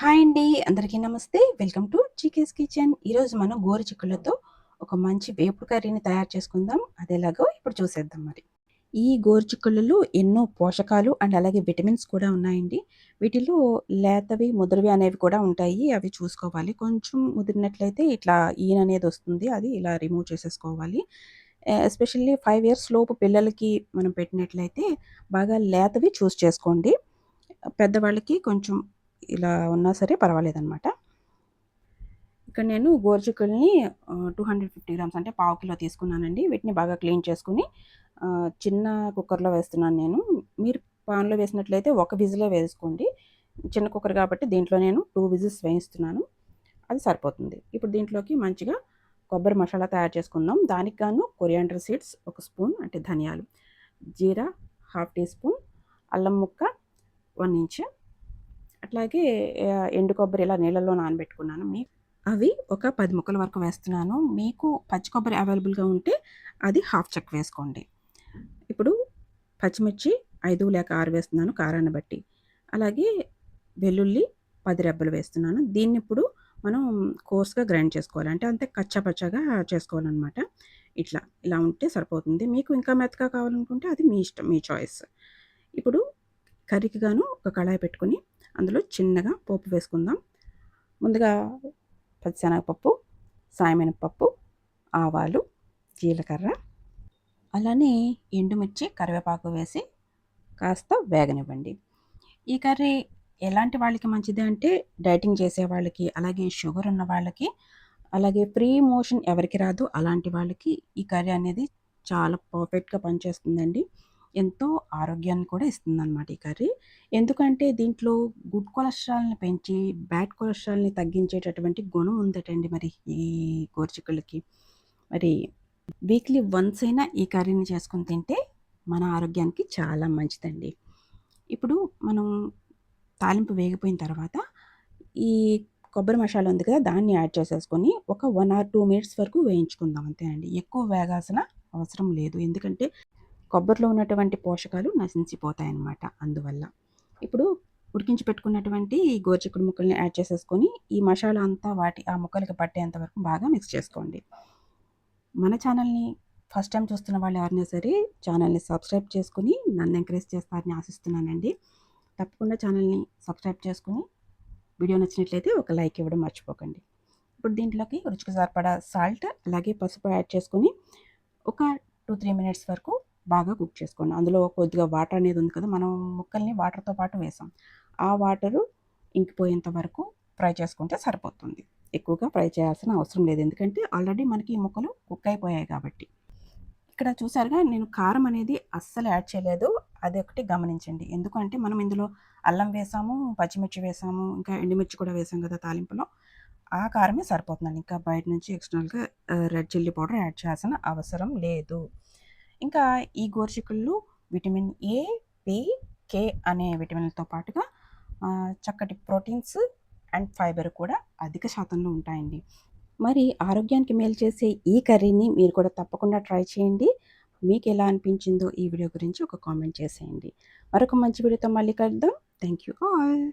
Hi అండి అందరికీ నమస్తే. Welcome to chickens kitchen. ఈరోజు మనం గోరు చిక్కులతో ఒక మంచి వేపుడు కర్రీని తయారు చేసుకుందాం. అది ఎలాగో ఇప్పుడు చూసేద్దాం మరి. ఈ గోరు చిక్కులలో ఎన్నో పోషకాలు అండ్ అలాగే విటమిన్స్ కూడా ఉన్నాయండి. వీటిలో లేతవి ముదరవి అనేవి కూడా ఉంటాయి. అవి చూసుకోవాలి. కొంచెం ముదిరినట్లయితే ఇట్లా ఈయన అనేది వస్తుంది. అది ఇలా రిమూవ్ చేసేసుకోవాలి. ఎస్పెషల్లీ ఫైవ్ ఇయర్స్ లోపు పిల్లలకి మనం పెట్టినట్లయితే బాగా లేతవి చూస్ చేసుకోండి. పెద్దవాళ్ళకి కొంచెం ఇలా ఉన్నా సరే పర్వాలేదనమాట ఇక్కడ నేను గోరుచిక్కుల్ని టూ హండ్రెడ్ ఫిఫ్టీ గ్రామ్స్ అంటే పావు కిలో తీసుకున్నానండి. వీటిని బాగా క్లీన్ చేసుకుని చిన్న కుక్కర్లో వేస్తున్నాను నేను. మీరు పాన్లో వేసినట్లయితే ఒక విజిలో వేసుకోండి. చిన్న కుక్కర్ కాబట్టి దీంట్లో నేను టూ విజిల్స్ వేయిస్తున్నాను. అది సరిపోతుంది. ఇప్పుడు దీంట్లోకి మంచిగా కొబ్బరి మసాలా తయారు చేసుకుందాం. దానికి గాను కొరియాండర్ సీడ్స్ ఒక స్పూన్ అంటే ధనియాలు జీరా హాఫ్ టీ స్పూన్ అల్లం ముక్క వన్ ఇంచ్ అట్లాగే ఎండు కొబ్బరి ఇలా నీళ్ళల్లో నానబెట్టుకున్నాను. మీ అవి ఒక పది ముక్కల వరకు వేస్తున్నాను. మీకు పచ్చి కొబ్బరి అవైలబుల్గా ఉంటే అది హాఫ్ చెక్ వేసుకోండి. ఇప్పుడు పచ్చిమిర్చి ఐదు లేక ఆరు వేస్తున్నాను కారాన్ని బట్టి. అలాగే వెల్లుల్లి పది రెబ్బలు వేస్తున్నాను. దీన్ని ఇప్పుడు మనం కోర్స్గా గ్రైండ్ చేసుకోవాలి. అంటే అంతే కచ్చపచ్చగా చేసుకోవాలన్నమాట. ఇట్లా ఇలా ఉంటే సరిపోతుంది. మీకు ఇంకా మెత్తగా కావాలనుకుంటే అది మీ ఇష్టం మీ చాయిస్. ఇప్పుడు కర్రీకి గాను ఒక కళాయి పెట్టుకొని అందులో చిన్నగా పోపు వేసుకుందాం. ముందుగా పచ్చిశనగపప్పు సాయమినపప్పు ఆవాలు జీలకర్ర అలానే ఎండుమిర్చి కరివేపాకు వేసి కాస్త వేగనివ్వండి. ఈ కర్రీ ఎలాంటి వాళ్ళకి మంచిది అంటే డైటింగ్ చేసే వాళ్ళకి అలాగే షుగర్ ఉన్న వాళ్ళకి అలాగే ప్రీ మోషన్ ఎవరికి రాదు అలాంటి వాళ్ళకి ఈ కర్రీ అనేది చాలా పర్ఫెక్ట్గా పనిచేస్తుందండి. ఎంతో ఆరోగ్యాన్ని కూడా ఇస్తుందన్నమాట ఈ కర్రీ. ఎందుకంటే దీంట్లో గుడ్ కొలెస్ట్రాల్ని పెంచి బ్యాడ్ కొలెస్ట్రాల్ని తగ్గించేటటువంటి గుణం ఉందటండి మరి ఈ గోర్చిక్కులకి మరి వీక్లీ వన్స్ అయినా ఈ కర్రీని చేసుకుని తింటే మన ఆరోగ్యానికి చాలా మంచిదండి. ఇప్పుడు మనం తాలింపు వేగిపోయిన తర్వాత ఈ కొబ్బరి మసాలా ఉంది కదా దాన్ని యాడ్ చేసేసుకొని ఒక వన్ ఆర్ టూ మినిట్స్ వరకు వేయించుకుందాం అంతేనండి. ఎక్కువ వేగాల్సిన అవసరం లేదు. ఎందుకంటే కొబ్బరిలో ఉన్నటువంటి పోషకాలు నశించిపోతాయి అన్నమాట అందువల్ల ఇప్పుడు ఉడికించి పెట్టుకున్నటువంటి ఈ గోరుచిక్కుడు ముక్కల్ని యాడ్ చేసేసుకొని ఈ మసాలా అంతా వాటి ఆ ముక్కలకి పట్టేంత వరకు బాగా మిక్స్ చేసుకోండి. మన ఛానల్ని ఫస్ట్ టైం చూస్తున్న వాళ్ళు ఎవరైనా సరే ఛానల్ని సబ్స్క్రైబ్ చేసుకుని నన్ను ఎంకరేజ్ చేస్తారని ఆశిస్తున్నానండి. తప్పకుండా ఛానల్ని సబ్స్క్రైబ్ చేసుకుని వీడియో నచ్చినట్లయితే ఒక లైక్ ఇవ్వడం మర్చిపోకండి. ఇప్పుడు దీంట్లోకి రుచికి సరిపడా సాల్ట్ అలాగే పసుపు యాడ్ చేసుకుని ఒక టూ త్రీ మినిట్స్ వరకు బాగా కుక్ చేసుకోండి. అందులో కొద్దిగా వాటర్ అనేది ఉంది కదా మనం ముక్కల్ని వాటర్తో పాటు వేసాం. ఆ వాటరు ఇంకిపోయేంత వరకు ఫ్రై చేసుకుంటే సరిపోతుంది. ఎక్కువగా ఫ్రై చేయాల్సిన అవసరం లేదు. ఎందుకంటే ఆల్రెడీ మనకి ఈ ముక్కలు కుక్ అయిపోయాయి కాబట్టి. ఇక్కడ చూసారుగా నేను కారం అనేది అస్సలు యాడ్ చేయలేదు. అది ఒకటి గమనించండి. ఎందుకంటే మనం ఇందులో అల్లం వేసాము పచ్చిమిర్చి వేసాము ఇంకా ఎండుమిర్చి కూడా వేసాం కదా తాలింపులో. ఆ కారమే సరిపోతుందండి. ఇంకా బయట నుంచి ఎక్స్టర్నల్గా రెడ్ చిల్లీ పౌడర్ యాడ్ చేయాల్సిన అవసరం లేదు. ఇంకా ఈ గోరుచిక్కుళ్ళు విటమిన్ ఏ బి కే అనే విటమిన్లతో పాటుగా చక్కటి ప్రోటీన్స్ అండ్ ఫైబర్ కూడా అధిక శాతంలో ఉంటాయండి. మరి ఆరోగ్యానికి మేలు చేసే ఈ కర్రీని మీరు కూడా తప్పకుండా ట్రై చేయండి. మీకు ఎలా అనిపించిందో ఈ వీడియో గురించి ఒక కామెంట్ చేసేయండి. మరొక మంచి వీడియోతో మళ్ళీ కలుద్దాం. Thank you all.